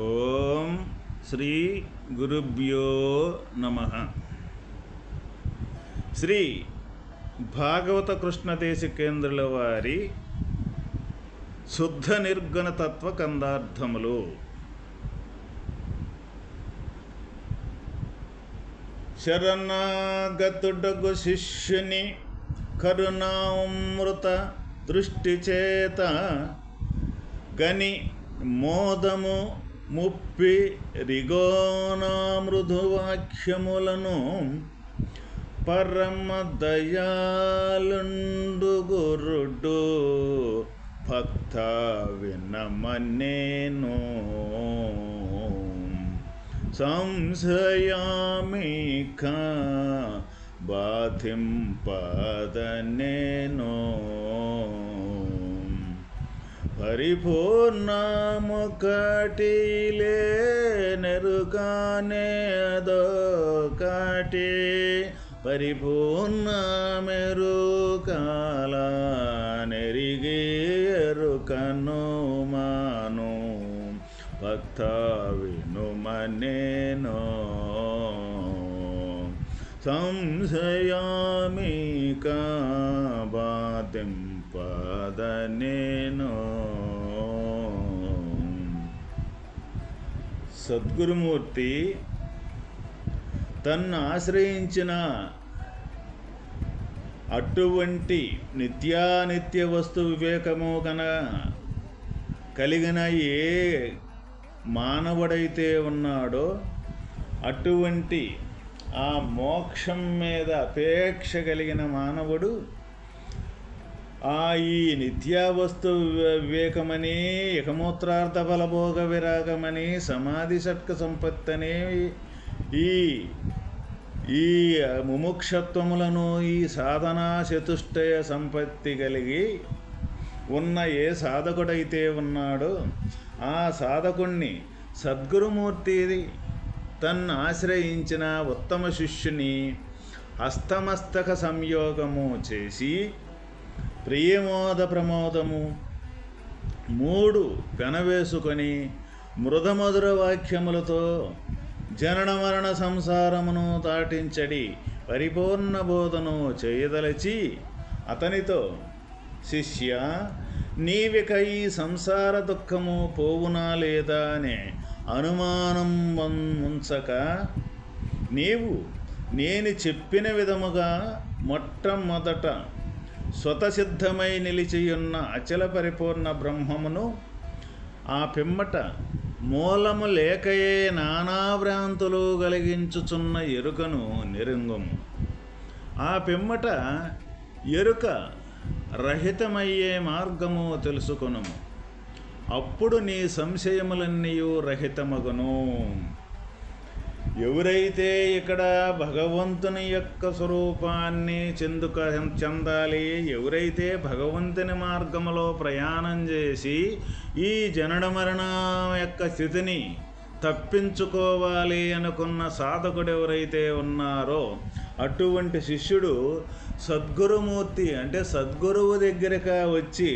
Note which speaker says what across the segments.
Speaker 1: ఓం శ్రీ గురుభ్యో నమ. శ్రీ భాగవత కృష్ణదేశ కేంద్రుల వారి శుద్ధ నిర్గుణ తత్వ కందార్థములు. శరణాగతుడగు శిష్యుని కరుణామృత దృష్టి చేత గని మోదము ముప్పి రిగోనామృదువాక్యములను పరమ దయాలుండు గురుడు భక్త వినమనేను. సంశయామిక బాధింపదనేనో. పరిపూర్ణము కటిలే నెరుగానే అదొకటి పరిపూర్ణ మెరుకాల నెరిగి ఎరుకను మాను భక్త వినుమనేనో సంశయామిక బాధింపదనేనో సద్గురుమూర్తి తన్ను ఆశ్రయించిన అటువంటి నిత్యానిత్య వస్తు వివేకము కన కలిగిన ఏ మానవుడైతే ఉన్నాడో అటువంటి ఆ మోక్షం మీద అపేక్ష కలిగిన మానవుడు ఆ ఈ నిత్యావస్తు వివేకమని ఇకమూత్రార్థ ఫలభోగ విరాగమని సమాధి షట్క సంపత్తని ఈ ఈ ముముక్షత్వములను ఈ సాధనా చతుష్టయ సంపత్తి కలిగి ఉన్న ఏ సాధకుడైతే ఉన్నాడో ఆ సాధకుణ్ణి సద్గురుమూర్తి తన్ను ఆశ్రయించిన ఉత్తమ శిష్యుని హస్తమస్తక సంయోగము చేసి ప్రియమోద ప్రమోదము మూడు పెనవేసుకొని మృదమధుర వాక్యములతో జనన మరణ సంసారమును తాటించడి పరిపూర్ణ బోధను చేయదలచి అతనితో శిష్య నీవిక ఈ సంసార దుఃఖము పోవునా లేదా అనే అనుమానం ఉంచక నీవు నేను చెప్పిన విధముగా మొట్టమొదట స్వతసిద్ధమై నిలిచియున్న అచల పరిపూర్ణ బ్రహ్మమును ఆ పిమ్మట మూలము లేకయే నానాభ్రాంతులు కలిగించుచున్న ఎరుకను నిరుంగము. ఆ పిమ్మట ఎరుక రహితమయ్యే మార్గము తెలుసుకొనుము. అప్పుడు నీ సంశయములన్నీయు రహితమగును. ఎవరైతే ఇక్కడ భగవంతుని యొక్క స్వరూపాన్ని చెందుక చెందాలి ఎవరైతే భగవంతుని మార్గములో ప్రయాణం చేసి ఈ జనన మరణ యొక్క స్థితిని తప్పించుకోవాలి అనుకున్న సాధకుడు ఎవరైతే ఉన్నారో అటువంటి శిష్యుడు సద్గురుమూర్తి అంటే సద్గురువు దగ్గరగా వచ్చి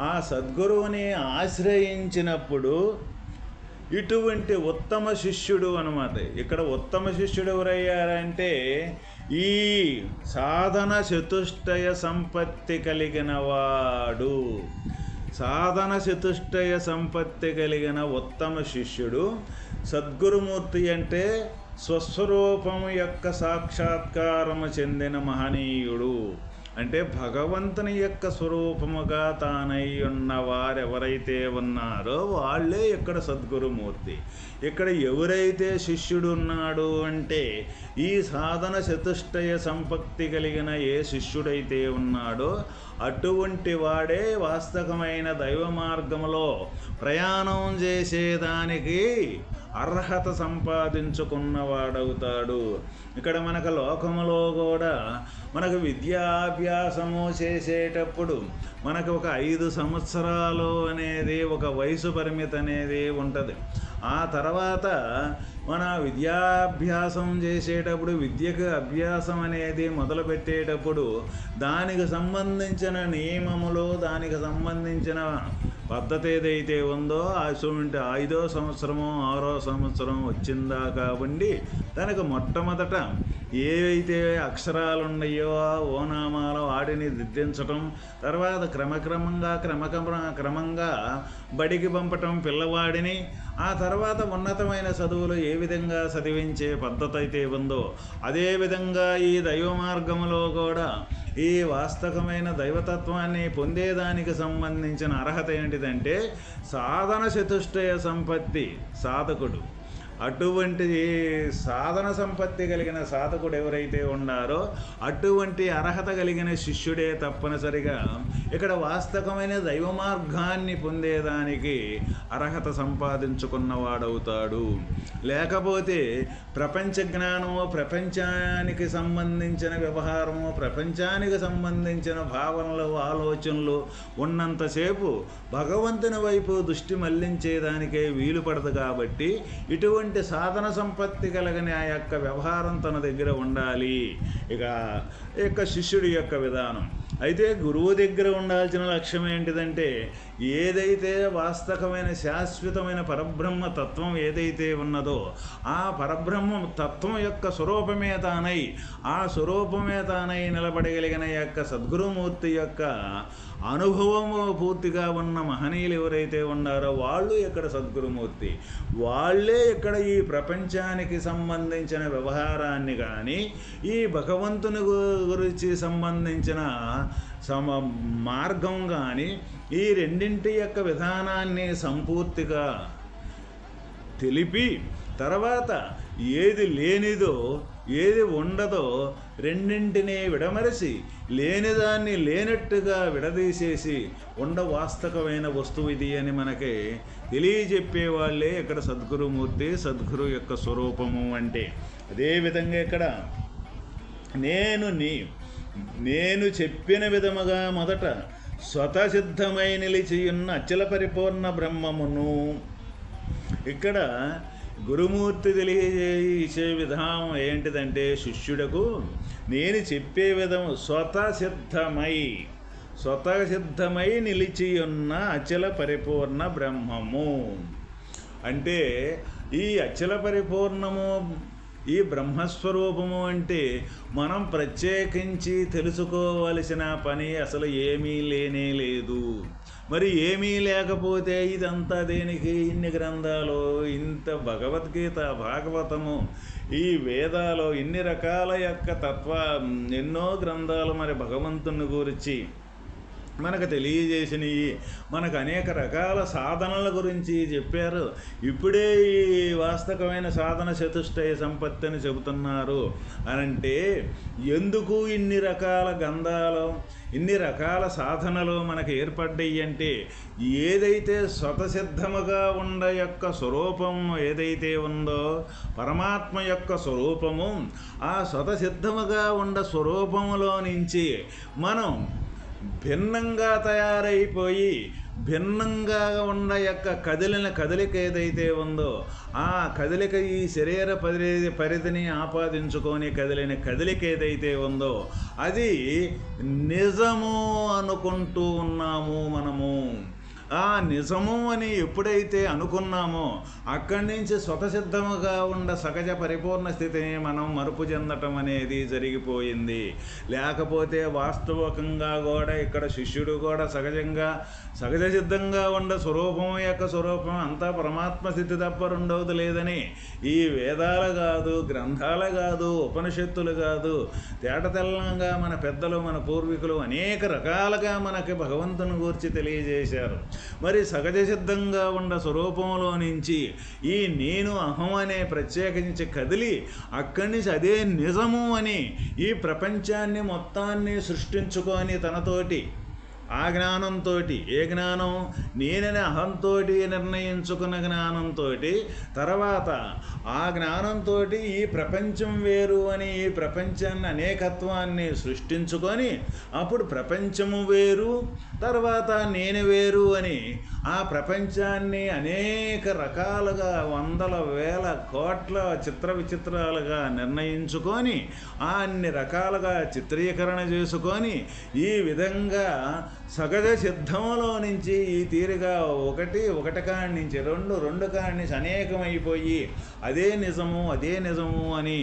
Speaker 1: ఆ సద్గురువుని ఆశ్రయించినప్పుడు ఇటువంటి ఉత్తమ శిష్యుడు అనమాట ఇక్కడ ఉత్తమ శిష్యుడు ఎవరయ్యారంటే ఈ సాధన చతుష్టయ సంపత్తి కలిగిన వాడు. సాధన చతుష్టయ సంపత్తి కలిగిన ఉత్తమ శిష్యుడు. సద్గురుమూర్తి అంటే స్వస్వరూపము యొక్క సాక్షాత్కారము చెందిన మహనీయుడు. అంటే భగవంతుని యొక్క స్వరూపముగా తానై ఉన్న వారెవరైతే ఉన్నారో వాళ్ళే ఇక్కడ సద్గురుమూర్తి. ఇక్కడ ఎవరైతే శిష్యుడు ఉన్నాడు అంటే ఈ సాధన చతుష్టయ సంపత్తి కలిగిన ఏ శిష్యుడైతే ఉన్నాడో అటువంటి వాడే వాస్తవమైన దైవ మార్గంలో ప్రయాణం చేసేదానికి అర్హత సంపాదించుకున్నవాడవుతాడు. ఇక్కడ మనకు లోకములో కూడా మనకు విద్యాభ్యాసము చేసేటప్పుడు మనకు ఒక ఐదు సంవత్సరాలు అనేది ఒక వయసు పరిమితి అనేది ఉంటుంది. ఆ తర్వాత మన విద్యాభ్యాసం చేసేటప్పుడు విద్యకు అభ్యాసం అనేది మొదలుపెట్టేటప్పుడు దానికి సంబంధించిన నియమములు దానికి సంబంధించిన పద్ధతి ఏదైతే ఉందో అటువంటి ఐదో సంవత్సరము ఆరో సంవత్సరం వచ్చిందా కాబట్టి తనకు మొట్టమొదట ఏవైతే అక్షరాలు ఉన్నాయో ఆ ఓనామాలు వాటిని దిద్దించటం తర్వాత క్రమక్రమంగా క్రమక్రమ క్రమంగా బడికి పంపటం పిల్లవాడిని ఆ తర్వాత ఉన్నతమైన చదువులు ఏ విధంగా చదివించే పద్ధతి అయితే ఉందో అదేవిధంగా ఈ దైవ మార్గంలో కూడా ఈ వాస్తవమైన దైవతత్వాన్ని పొందేదానికి సంబంధించిన అర్హత ఏంటిదంటే సాధన చతుష్టయ సంపత్తి సాధకుడు. అటువంటి సాధన సంపత్తి కలిగిన సాధకుడు ఎవరైతే ఉన్నారో అటువంటి అర్హత కలిగిన శిష్యుడే తప్పనిసరిగా ఇక్కడ వాస్తవమైన దైవ మార్గాన్ని పొందేదానికి అర్హత సంపాదించుకున్నవాడవుతాడు. లేకపోతే ప్రపంచ జ్ఞానము ప్రపంచానికి సంబంధించిన వ్యవహారము ప్రపంచానికి సంబంధించిన భావనలు ఆలోచనలు ఉన్నంతసేపు భగవంతుని వైపు దృష్టి మళ్ళించేదానికే వీలు పడదు కాబట్టి ఇటువంటి సాధన సంపత్తి కలిగిన ఆ యొక్క వ్యవహారం తన దగ్గర ఉండాలి. ఇక ఈ యొక్క శిష్యుడి యొక్క విధానం. అయితే గురువు దగ్గర ఉండాల్సిన లక్ష్యం ఏంటిదంటే ఏదైతే వాస్తవమైన శాశ్వతమైన పరబ్రహ్మ తత్వం ఏదైతే ఉన్నదో ఆ పరబ్రహ్మ తత్వం యొక్క స్వరూపమే తానై ఆ స్వరూపమే తానై నిలబడగలిగిన యొక్క సద్గురుమూర్తి యొక్క అనుభవము పూర్తిగా ఉన్న మహనీయులు ఎవరైతే ఉన్నారో వాళ్ళు ఇక్కడ సద్గురుమూర్తి. వాళ్ళే ఇక్కడ ఈ ప్రపంచానికి సంబంధించిన వ్యవహారాన్ని కానీ ఈ భగవంతుని గురించి సంబంధించిన సమ మార్గం కానీ ఈ రెండింటి యొక్క విధానాన్ని సంపూర్తిగా తెలిపి తర్వాత ఏది లేనిదో ఏది ఉండదో రెండింటినీ విడమరిసి లేనిదాన్ని లేనట్టుగా విడదీసేసి ఉండ వాస్తవమైన వస్తువు ఇది అని మనకి తెలియజెప్పే వాళ్ళే ఇక్కడ సద్గురుమూర్తి సద్గురు యొక్క స్వరూపము అంటే. అదేవిధంగా ఇక్కడ నేను నీ నేను చెప్పిన విధముగా మొదట స్వతసిద్ధమై నిలిచియున్న అచల పరిపూర్ణ బ్రహ్మమును ఇక్కడ గురుమూర్తి తెలియజేసే విధానం ఏంటిదంటే శిష్యుడకు నేను చెప్పే విధము స్వతసిద్ధమై స్వతసిద్ధమై నిలిచియున్న అచల పరిపూర్ణ బ్రహ్మము. అంటే ఈ అచల పరిపూర్ణము ఈ బ్రహ్మస్వరూపము అంటే మనం ప్రత్యేకించి తెలుసుకోవలసిన పని అసలు ఏమీ లేనే లేదు. మరి ఏమీ లేకపోతే ఇదంతా దేనికి? ఇన్ని గ్రంథాలు? ఇంత భగవద్గీత భాగవతము ఈ వేదాలు ఇన్ని రకాల యొక్క తత్వ ఎన్నో గ్రంథాలు మరి భగవంతుని గురించి మనకు తెలియజేసినవి మనకు అనేక రకాల సాధనల గురించి చెప్పారు. ఇప్పుడే ఈ వాస్తవమైన సాధన చతుష్టయ సంపత్తిని చెబుతున్నారు. అనంటే ఎందుకు ఇన్ని రకాల గంధాలు ఇన్ని రకాల సాధనలు మనకు ఏర్పడ్డాయి అంటే ఏదైతే స్వతసిద్ధముగా ఉండ యొక్క స్వరూపం ఏదైతే ఉందో పరమాత్మ యొక్క స్వరూపము ఆ స్వతసిద్ధముగా ఉండ స్వరూపములో నుంచి మనం భిన్నంగా తయారైపోయి భిన్నంగా ఉన్న యొక్క కదిలిన కదలిక ఏదైతే ఉందో ఆ కదలిక ఈ శరీర పరిధి పరిధిని ఆపాదించుకొని కదిలిన కదలిక ఏదైతే ఉందో అది నిజము అనుకుంటూ ఉన్నాము మనము. ఆ నిజము అని ఎప్పుడైతే అనుకున్నామో అక్కడి నుంచి స్వతసిద్ధముగా ఉన్న సహజ పరిపూర్ణ స్థితిని మనం మరుపు చెందటం అనేది జరిగిపోయింది. లేకపోతే వాస్తవకంగా కూడా ఇక్కడ శిష్యుడు కూడా సహజంగా సహజ సిద్ధంగా ఉండ స్వరూపం యొక్క స్వరూపం అంతా పరమాత్మ స్థితి తప్ప రెండవది లేదని ఈ వేదాలు కాదు గ్రంథాలు కాదు ఉపనిషత్తులు కాదు తేటతెల్లంగా మన పెద్దలు మన పూర్వీకులు అనేక రకాలుగా మనకి భగవంతుని గూర్చి తెలియజేశారు. మరి సహజ సిద్ధంగా ఉన్న స్వరూపంలో నుంచి ఈ నేను అహం అనే ప్రత్యేకించి కదిలి అక్కడి నుంచి అదే నిజము అని ఈ ప్రపంచాన్ని మొత్తాన్ని సృష్టించుకొని తనతోటి ఆ జ్ఞానంతో ఏ జ్ఞానం? నేనని అహంతో నిర్ణయించుకున్న జ్ఞానంతో తర్వాత ఆ జ్ఞానంతో ఈ ప్రపంచం వేరు అని ఈ ప్రపంచాన్ని అనేకత్వాన్ని సృష్టించుకొని అప్పుడు ప్రపంచము వేరు తర్వాత నేను వేరు అని ఆ ప్రపంచాన్ని అనేక రకాలుగా వందల వేల కోట్ల చిత్ర విచిత్రాలుగా నిర్ణయించుకొని ఆ అన్ని రకాలుగా చిత్రీకరణ చేసుకొని ఈ విధంగా సహజ సిద్ధంలో నుంచి ఈ తీరుగా ఒకటి ఒకటి కాడి నుంచి రెండు రెండు కాడి నుంచి అనేకమైపోయి అదే నిజము అదే నిజము అని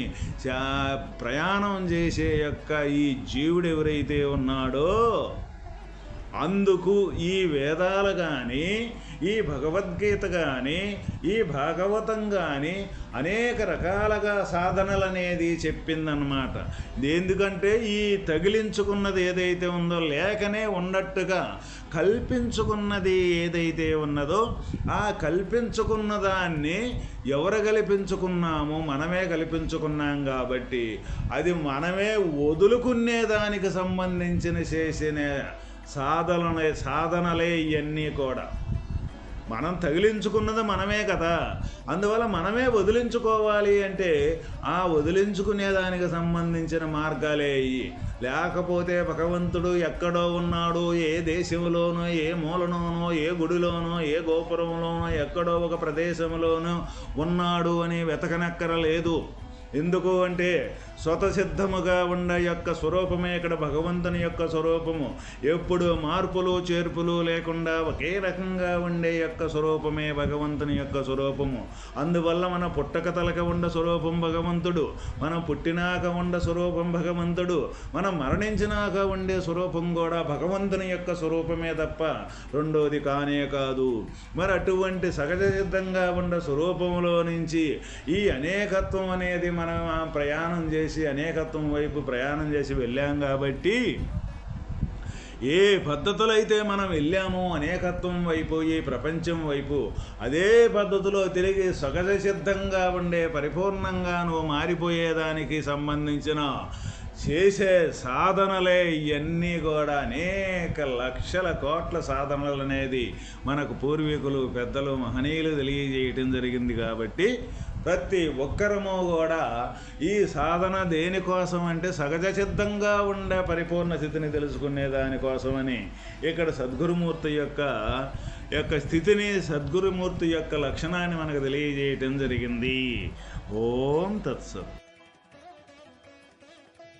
Speaker 1: ప్రయాణం చేసే యొక్క ఈ జీవుడు ఎవరైతే ఉన్నాడో అందుకు ఈ వేదాలు కానీ ఈ భగవద్గీత కానీ ఈ భాగవతం కానీ అనేక రకాలుగా సాధనలు అనేది చెప్పిందనమాట ఎందుకంటే ఈ తగిలించుకున్నది ఏదైతే ఉందో లేకనే ఉన్నట్టుగా కల్పించుకున్నది ఏదైతే ఉన్నదో ఆ కల్పించుకున్న దాన్ని ఎవరు కల్పించుకున్నామో మనమే కల్పించుకున్నాం కాబట్టి అది మనమే వదులుకునే దానికి సంబంధించిన చేసిన సాధనలే సాధనలే ఇవన్నీ కూడా. మనం తగిలించుకున్నది మనమే కదా. అందువల్ల మనమే వదిలించుకోవాలి అంటే ఆ వదిలించుకునే దానికి సంబంధించిన మార్గాలే అయ్యి లేకపోతే భగవంతుడు ఎక్కడో ఉన్నాడు ఏ దేశంలోనో ఏ మూలలోనో ఏ గుడిలోనో ఏ గోపురంలోనో ఎక్కడో ఒక ప్రదేశంలోనో ఉన్నాడు అని వెతకనక్కరలేదు ఎందుకు అంటే స్వతసిద్ధముగా ఉండే యొక్క స్వరూపమే ఇక్కడ భగవంతుని యొక్క స్వరూపము. ఎప్పుడు మార్పులు చేర్పులు లేకుండా ఒకే రకంగా ఉండే యొక్క స్వరూపమే భగవంతుని యొక్క స్వరూపము. అందువల్ల మన పుట్టక తలక ఉండ స్వరూపం భగవంతుడు మనం పుట్టినాక ఉండ స్వరూపం భగవంతుడు మనం మరణించినాక ఉండే స్వరూపం కూడా భగవంతుని యొక్క స్వరూపమే తప్ప రెండోది కానే కాదు. మరి అటువంటి సహజ సిద్ధంగా ఉండ స్వరూపంలో నుంచి ఈ అనేకత్వం అనేది మనం ప్రయాణం చేసి అనేకత్వం వైపు ప్రయాణం చేసి వెళ్ళాం కాబట్టి ఏ పద్ధతులైతే మనం వెళ్ళామో అనేకత్వం వైపు ఈ ప్రపంచం వైపు అదే పద్ధతిలో తిరిగి సహజ సిద్ధంగా ఉండే పరిపూర్ణంగా నువ్వు మారిపోయేదానికి సంబంధించిన చేసే సాధనలే ఇవన్నీ కూడా అనేక లక్షల కోట్ల సాధనలు అనేది మనకు పూర్వీకులు పెద్దలు మహనీయులు తెలియజేయటం జరిగింది కాబట్టి ప్రతి ఒక్కరము కూడా ఈ సాధన దేనికోసం అంటే సహజ సిద్ధంగా ఉండే పరిపూర్ణ స్థితిని తెలుసుకునే దానికోసమని ఇక్కడ సద్గురుమూర్తి యొక్క యొక్క స్థితిని సద్గురుమూర్తి యొక్క లక్షణాన్ని మనకు తెలియజేయటం జరిగింది. ఓం తత్సత్.